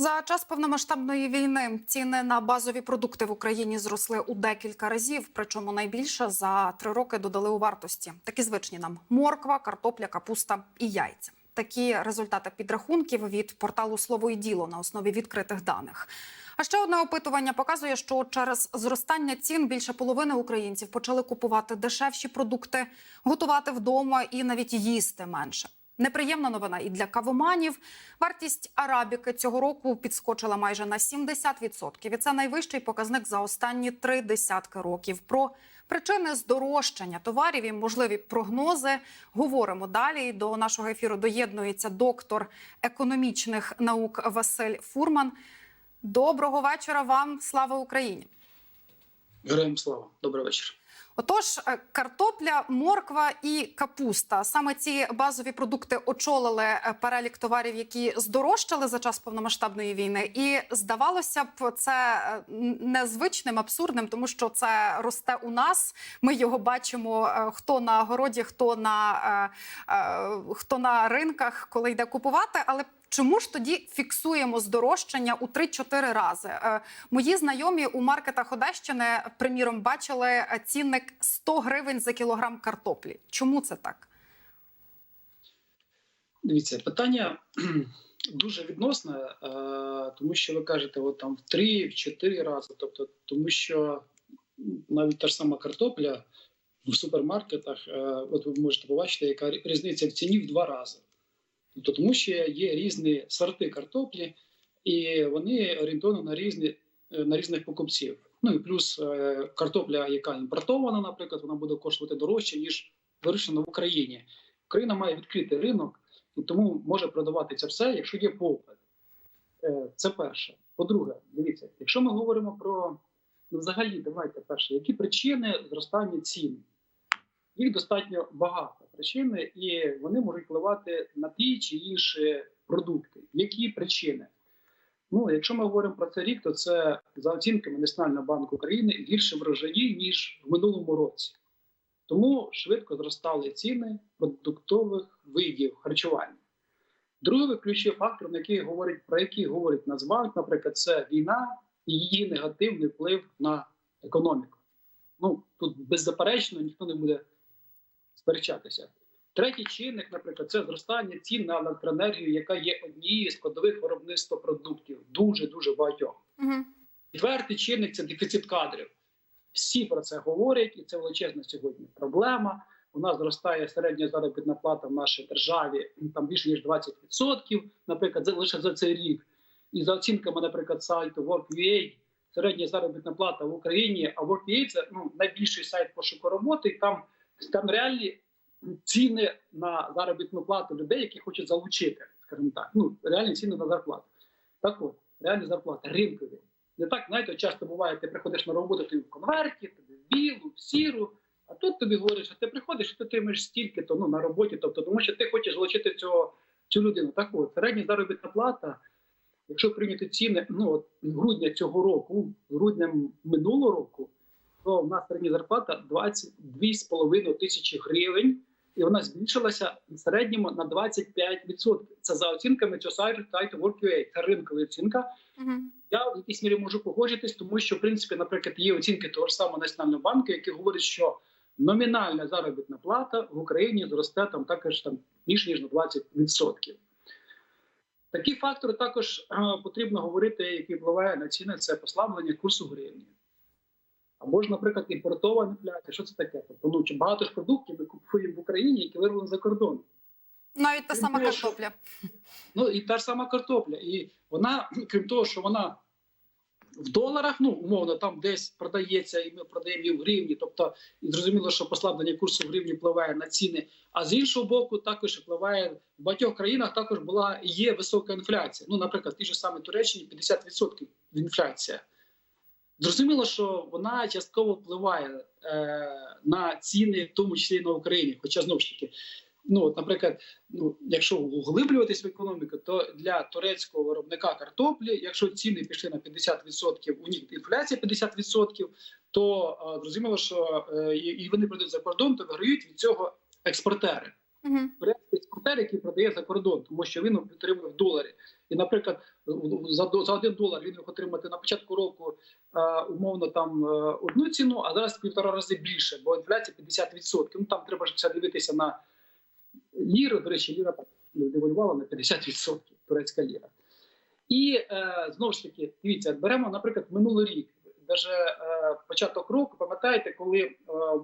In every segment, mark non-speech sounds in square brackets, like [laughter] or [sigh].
За час повномасштабної війни ціни на базові продукти в Україні зросли у декілька разів. Причому найбільше за три роки додали у вартості. Такі звичні нам морква, картопля, капуста і яйця. Такі результати підрахунків від порталу Слово і діло на основі відкритих даних. А ще одне опитування показує, що через зростання цін більше половини українців почали купувати дешевші продукти, готувати вдома і навіть їсти менше. Неприємна новина і для кавоманів. Вартість арабіки цього року підскочила майже на 70%. І це найвищий показник за останні три десятки років. Про причини здорожчання товарів і можливі прогнози говоримо далі. До нашого ефіру доєднується доктор економічних наук Василь Фурман. Доброго вечора вам. Слава Україні! Героям слава, добрий вечір. Отож, е, картопля, морква і капуста саме ці базові продукти очолили е, перелік товарів, які здорожчали за час повномасштабної війни. І здавалося б, це е, незвичним, абсурдним, тому що це росте у нас. Ми його бачимо хто на городі, хто на, хто на ринках, коли йде купувати. Але Чому ж тоді фіксуємо здорожчання у 3-4 рази? Е, Мої знайомі у маркетах Одещини, приміром, бачили е, цінник 100 гривень за кілограм картоплі. Чому це так? Дивіться, питання [clears throat] дуже відносне, е, тому що ви кажете, от там в 3-4 рази. Тобто, тому що навіть та ж сама картопля в супермаркетах, от ви можете побачити, яка різниця в ціні в два рази. Тобто, тому що є різні сорти картоплі, і вони орієнтовані на різні е, на різних покупців. Ну і плюс е, картопля, яка імпортована, наприклад, вона буде коштувати дорожче ніж вирощена в Україні. Україна має відкритий ринок, і тому може продавати це все, якщо є попит. Е, Це перше. По-друге, дивіться, якщо ми говоримо про ну, взагалі, давайте перше, які причини зростання цін? Їх достатньо багато причини, і вони можуть впливати на ті чи інші продукти. Які причини? Ну, якщо ми говоримо про цей рік, то це за оцінками Національного банку України гірше врожаї, ніж в минулому році. Тому швидко зростали ціни продуктових видів харчування. Другий ключовий фактор, на який говорить, про який говорить Нацбанк, наприклад, це війна і її негативний вплив на економіку. Ну тут беззаперечно ніхто не буде сперечатися. Третій чинник, наприклад, це зростання цін на електроенергію, яка є однією з складових виробництва продуктів, дуже дуже багатьох. Угу. Четвертий чинник це дефіцит кадрів. Всі про це говорять, і це величезна сьогодні проблема. У нас зростає середня заробітна плата в нашій державі там більше ніж 20%, наприклад, за- лише за цей рік. І за оцінками, наприклад, сайту Work.ua, середня заробітна плата в Україні, а Work.ua – це ну, найбільший сайт пошуку роботи. І там, там реальні ціни на заробітну плату людей, які хочуть залучити, скажімо так. Ну, реальні ціни на зарплату. Так от, реальні зарплати, ринкові. Не так, знаєте, часто буває, ти приходиш на роботу, ти в конверті, тобі в білу, в сіру. А тут тобі говорять, що ти приходиш, і ти отримаєш стільки то ну, на роботі, тобто, тому що ти хочеш залучити цього, цю людину. Так от, середня заробітна плата, якщо прийняти ціни ну, от, грудня цього року, грудня минулого року, то в нас середня зарплата 22,5 тисячі гривень, і вона збільшилася в середньому на 25%. Це за оцінками цього сайту Work.ua, це ринкова оцінка. Угу. Я в якійсь мірі можу погодитись, тому що в принципі, наприклад, є оцінки того ж самого національного банку, які говорять, що номінальна заробітна плата в Україні зросте там також там більш ніж на 20%. Такі фактори також е, потрібно говорити, які впливають на ціни, це послаблення курсу гривні. Або ж, наприклад, імпортована інфляція. Що це таке? Тобто, ну, чи багато ж продуктів ми купуємо в Україні, які вироблені за кордоном. Навіть та Крім сама того, що- картопля. Ну і та ж сама картопля. І вона, крім того, що вона в доларах, ну умовно, там десь продається, і ми продаємо її в гривні. Тобто, і зрозуміло, що послаблення курсу в гривні впливає на ціни. А з іншого боку, також впливає в багатьох країнах. Також була є висока інфляція. Ну, наприклад, в тій же саме Туреччині 50% інфляція. Зрозуміло, що вона частково впливає е, на ціни, в тому числі на Україні. Хоча знову ж таки, ну от, наприклад, ну якщо углиблюватись в економіку, то для турецького виробника картоплі, якщо ціни пішли на 50%, у них інфляція 50%, то е, зрозуміло, що е, і вони продають за кордон, то виграють від цього експортери. Турецький експортер, який продає за кордон, тому що він отримує в доларі. І, наприклад, за, один долар він міг отримати на початку року е, умовно там е, одну ціну, а зараз півтора рази більше, бо інфляція 50%. Ну там треба ж дивитися на ліру. До речі, ліра девальвувала на 50% турецька ліра. І е, знову ж таки, дивіться, беремо, наприклад, минулий рік. Даже е, початок року, пам'ятаєте, коли е,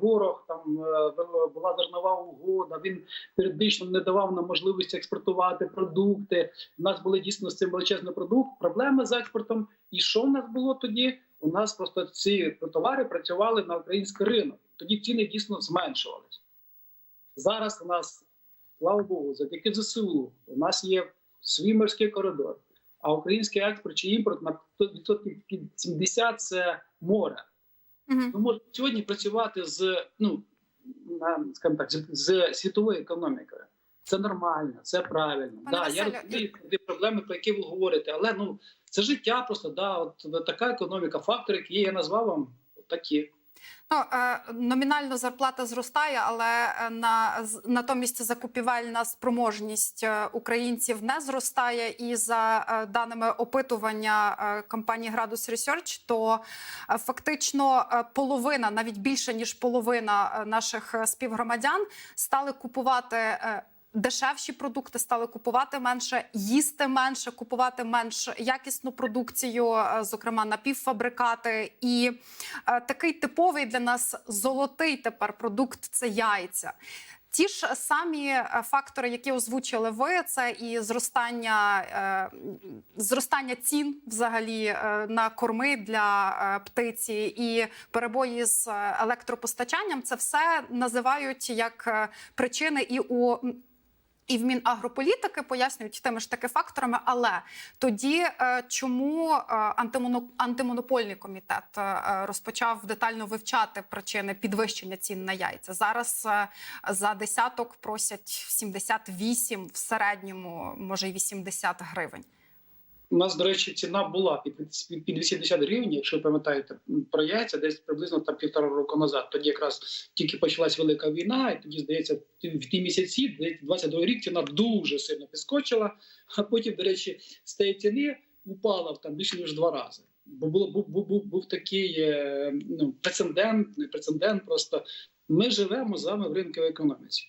ворог там е, була зернова угода, він періодично не давав нам можливості експортувати продукти. У нас були дійсно з цим величезний продукт, проблеми з експортом. І що в нас було тоді? У нас просто ці товари працювали на український ринок. Тоді ціни дійсно зменшувалися. Зараз у нас, слава Богу, завдяки ЗСУ, у нас є свій морський коридор. А український експорт чи імпорт на відсотків під 70 – це море. Ми можемо сьогодні працювати з ну скажімо так, з, з світовою економікою. Це нормально, це правильно. Пане да, я розумію проблеми, про які ви говорите, але ну це життя просто да, от така економіка, фактори, які я назвав вам такі. Ну, е, номінально зарплата зростає, але е, на натомість закупівельна спроможність е, українців не зростає. І за даними опитування компанії Градус Research, то фактично половина, навіть більше ніж половина наших співгромадян стали купувати. Дешевші продукти стали купувати менше, їсти менше, купувати менш якісну продукцію, е, зокрема напівфабрикати. І е, такий типовий для нас золотий тепер продукт це яйця. Ті ж самі е, фактори, які озвучили ви, це і зростання, зростання цін взагалі на корми для птиці, і перебої з електропостачанням. Це все називають як причини і у і в Мінагрополітики пояснюють тими ж таки факторами. Але тоді е, чому е, антимонопольний комітет е, розпочав детально вивчати причини підвищення цін на яйця? Зараз за десяток просять 78 в середньому, може й 80 гривень. У нас, до речі, ціна була під, під, під 80 гривень, якщо ви пам'ятаєте, про яйця десь приблизно там півтора року назад. Тоді якраз тільки почалась велика війна, і тоді, здається, в ті місяці, здається, 22 рік ціна дуже сильно підскочила. А потім, до речі, з тієї ціни упала в там більше ніж два рази. Бо було був, був, був, був такий е, ну, прецедент, не прецедент. Просто ми живемо з вами в ринковій економіці.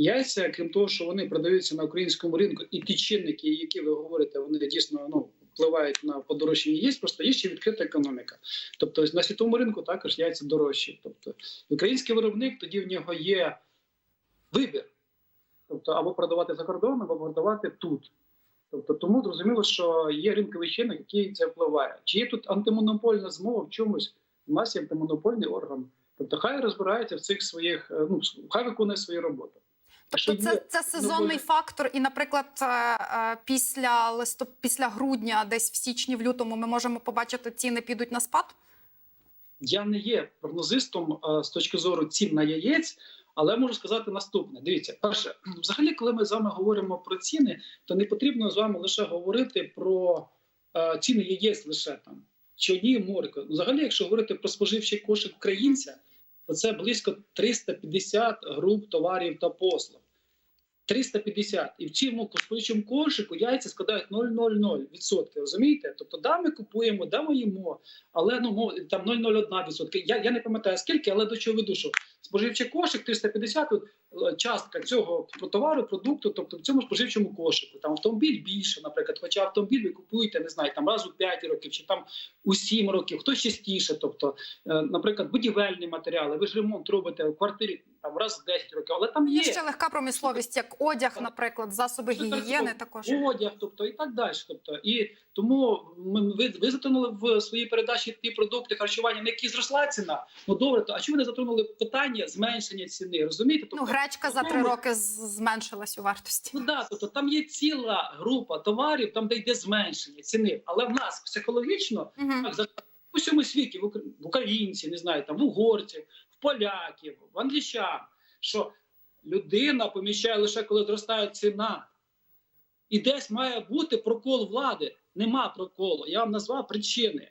Яйця, крім того, що вони продаються на українському ринку, і ті чинники, які ви говорите, вони дійсно ну впливають на подорожчання. Є просто є ще відкрита економіка. Тобто на світовому ринку також яйця дорожчі. Тобто український виробник тоді в нього є вибір, тобто або продавати за кордоном, або продавати тут. Тобто, тому зрозуміло, що є ринковий чинник, який це впливає. Чи є тут антимонопольна змова в чомусь? У нас є антимонопольний орган. Тобто, хай розбирається в цих своїх, е, ну хай виконує свою роботу. Тобто, це, це сезонний фактор, і, наприклад, е, е, після листоп... після грудня, десь в січні, в лютому, ми можемо побачити ціни підуть на спад. Я не є прогнозистом е, з точки зору цін на яєць, але можу сказати наступне: дивіться, перше, [clears throat] взагалі, коли ми з вами говоримо про ціни, то не потрібно з вами лише говорити про ціни яєць лише там чи однієї морки. Взагалі, якщо говорити про споживчий кошик українця, це близько 350 груп товарів та послуг. 350. І в цьому споживчому кошику яйця складають 0,00%. Розумієте? Тобто, да, ми купуємо, да, ми їмо, але ну там 0,01%. Я, я не пам'ятаю скільки, але до чого веду, що споживчий кошик 350, от, е, частка цього товару, продукту, тобто в цьому споживчому кошику. Там автомобіль більше, наприклад, хоча автомобіль ви купуєте, не знаю, там раз у 5 років чи там у 7 років, хтось частіше. Тобто, е, наприклад, будівельні матеріали, ви ж ремонт робите в квартирі там раз в 10 років, але там Є є. ще легка промисловість, як одяг, наприклад, засоби гігієни. Також одяг, тобто і так далі. Тобто, і тому ми ви, затронули в своїй передачі ті продукти харчування, на які зросла ціна. Ну добре, то а чому не затронули питання зменшення ціни? Розумієте? Тобто, ну гречка за три роки зменшилась у вартості. Ну да, тобто там є ціла група товарів, там де йде зменшення ціни. Але в нас психологічно Мгм. так, за в усьому світі, в Укра- в українців, не знаю, там в угорців, поляків, в англічан, що людина поміщає лише коли зростає ціна. І десь має бути прокол влади. Нема проколу. Я вам назвав причини.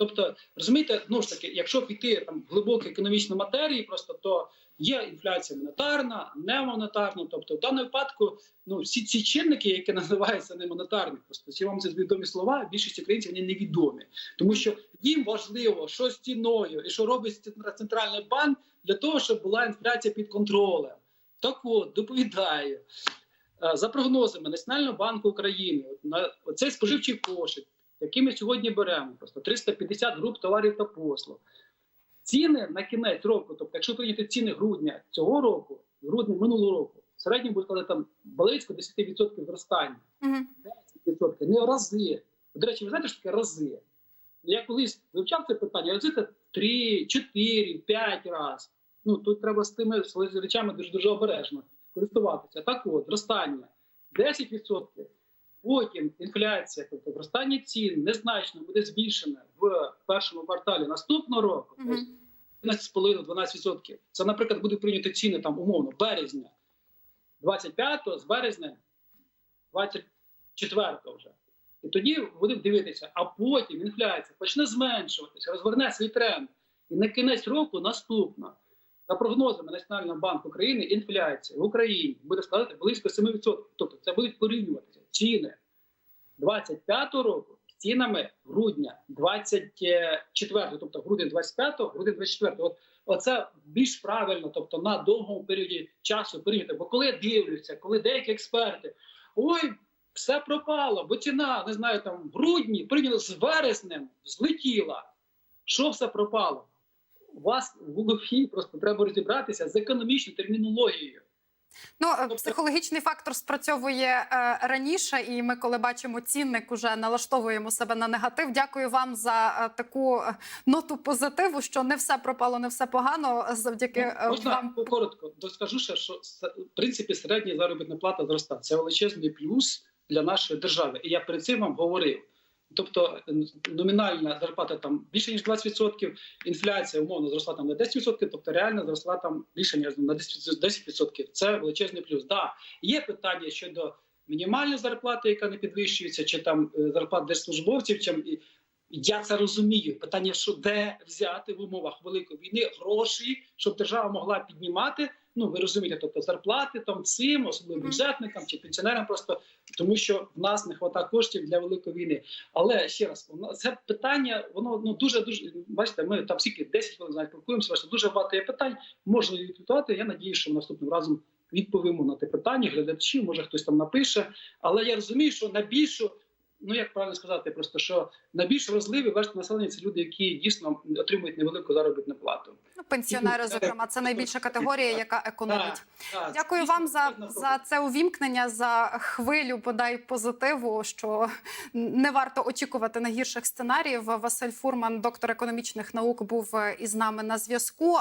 Тобто, розумієте, ну ж таки, якщо піти там в глибокі економічні матерії, просто то є інфляція монетарна, немонетарна. Тобто, в даному випадку, ну всі ці чинники, які називаються немонетарні, просто ці вам це відомі слова, більшість українців вони невідомі, тому що їм важливо, що з ціною і що робить центральний банк для того, щоб була інфляція під контролем. Так от доповідаю. Е, За прогнозами Національного банку України, на оцей споживчий кошик, який ми сьогодні беремо, просто 350 груп товарів та послуг. Ціни на кінець року, тобто, якщо прийняти ціни грудня цього року, грудня минулого року, в середньому буде складати там близько 10% зростання. Мгм. 10%, не рази. До речі, ви знаєте, що таке рази? Я колись вивчав це питання, рази це 3, 4, 5 разів. Ну тут треба з тими речами дуже дуже обережно користуватися. Так от, зростання 10%, потім інфляція, тобто зростання цін незначно буде збільшене в першому кварталі наступного року. Мгм. тобто 11,5-12%. Це, наприклад, буде прийняти ціни там умовно березня 25-го, з березня 24-го вже. І тоді будемо дивитися, а потім інфляція почне зменшуватися, розверне свій тренд. І на кінець року наступна. За прогнозами Національного банку України, інфляція в Україні буде складати близько 7%. Тобто це будуть порівнюватися ціни 25-го року цінами грудня 24, тобто грудень 25-го, грудень 24. От оце більш правильно, тобто на довгому періоді часу порівняти. Бо коли дивлюся, коли деякі експерти, ой, все пропало, бо ціна, не знаю, там в грудні порівняно з вереснем злетіла. Що все пропало? У вас в голові просто треба розібратися з економічною термінологією. Ну, е, Тобто- психологічний фактор спрацьовує е, раніше, і ми, коли бачимо цінник, уже налаштовуємо себе на негатив. Дякую вам за е, таку е, ноту позитиву, що не все пропало, не все погано. Завдяки е, Ну, Можна вам. коротко доскажу ще, що в принципі середня заробітна плата зростає. Це величезний плюс для нашої держави. І я перед цим вам говорив. Тобто номінальна зарплата там більше ніж 20%, інфляція умовно зросла там на 10%, тобто реально зросла там більше ніж на 10%. 10%. Це величезний плюс. Да, є питання щодо мінімальної зарплати, яка не підвищується, чи там е, зарплат держслужбовців, чим я це розумію. Питання, що де взяти в умовах великої війни гроші, щоб держава могла піднімати. Ну ви розумієте, тобто зарплати там цим, особливо бюджетникам чи пенсіонерам, просто тому що в нас не вистачає коштів для великої війни. Але ще раз, це питання, воно ну дуже дуже бачите. Ми там скільки 10 хвилин знаєте, спілкуємося. бачите, Дуже багато є питань. Можна відповідати. Я надію, що наступним разом відповімо на те питання. Глядачі, може хтось там напише. Але я розумію, що на більшу, ну як правильно сказати, просто що на більш вразливі верстви населення це люди, які дійсно отримують невелику заробітну плату. Ну, пенсіонери, зокрема, це найбільша категорія, яка економить. Так, так, Дякую вам за, за це увімкнення, за хвилю бодай позитиву, що не варто очікувати найгірших сценаріїв. Василь Фурман, доктор економічних наук, був із нами на зв'язку.